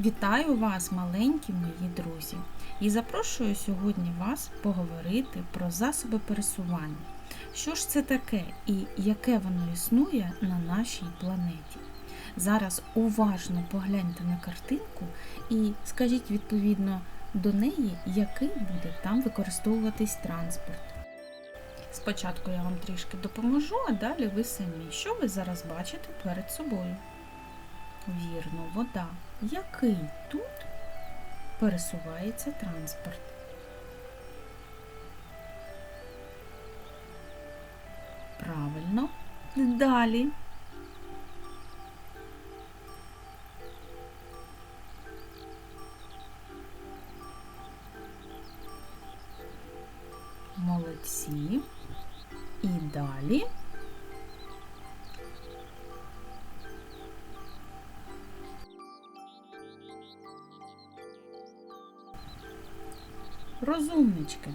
Вітаю вас, маленькі мої друзі, і запрошую сьогодні вас поговорити про засоби пересування. Що ж це таке і яке воно існує на нашій планеті? Зараз уважно погляньте на картинку і скажіть відповідно до неї, який буде там використовуватись транспорт. Спочатку я вам трішки допоможу, а далі ви самі. Що ви зараз бачите перед собою? Вірно, вода. Який тут пересувається транспорт? Правильно. Далі. Молодці. І далі. Розумнички.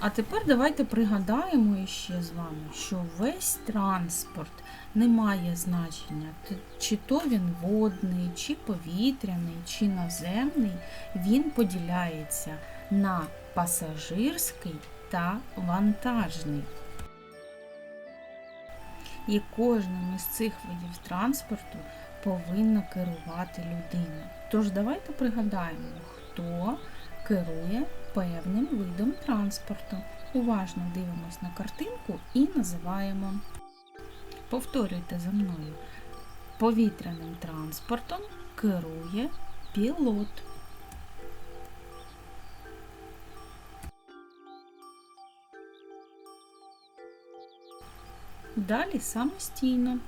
А тепер давайте пригадаємо іще з вами, що весь транспорт не має значення, чи то він водний, чи повітряний, чи наземний, він поділяється на пасажирський та вантажний. І кожним із цих видів транспорту повинна керувати людина. Тож давайте пригадаємо, хто керує певним видом транспорту. Уважно дивимось на картинку і називаємо. Повторюйте за мною. Повітряним транспортом керує пілот. Далі самостійно.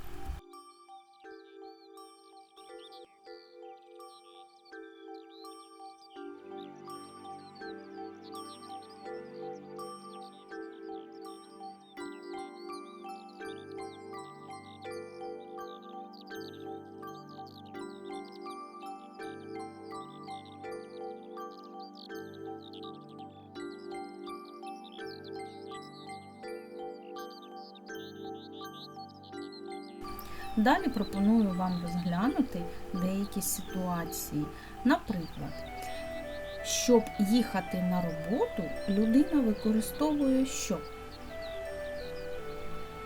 Далі пропоную вам розглянути деякі ситуації. Наприклад, щоб їхати на роботу, людина використовує що?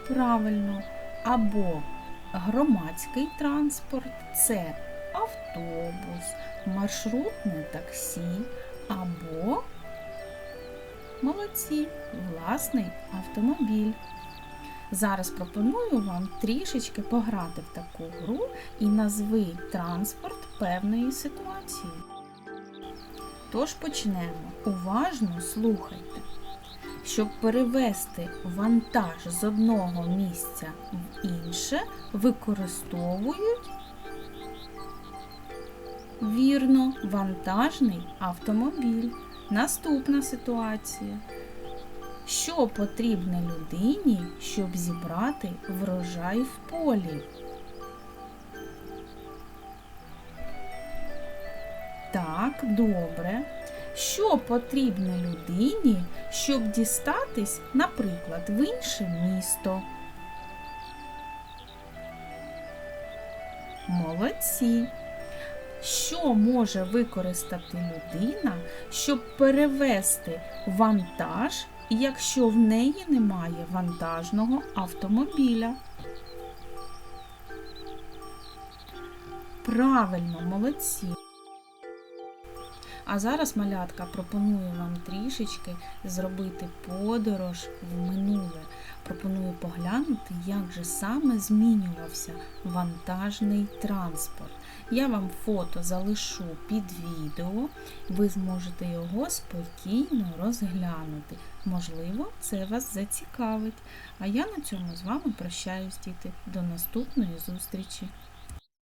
Правильно, або громадський транспорт це автобус, маршрутне таксі, або молодці, власний автомобіль. Зараз пропоную вам трішечки пограти в таку гру і назви транспорт певної ситуації. Тож почнемо. Уважно слухайте. Щоб перевести вантаж з одного місця в інше, використовують вірно вантажний автомобіль. Наступна ситуація. Що потрібно людині, щоб зібрати врожай в полі? Так, добре. Що потрібно людині, щоб дістатись, наприклад, в інше місто? Молодці. Що може використати людина, щоб перевести вантаж якщо в неї немає вантажного автомобіля. Правильно, молодці. А зараз, малятка, пропоную вам трішечки зробити подорож в минуле. Пропоную поглянути, як же саме змінювався вантажний транспорт. Я вам фото залишу під відео, ви зможете його спокійно розглянути. Можливо, це вас зацікавить. А я на цьому з вами прощаюсь, діти. До наступної зустрічі!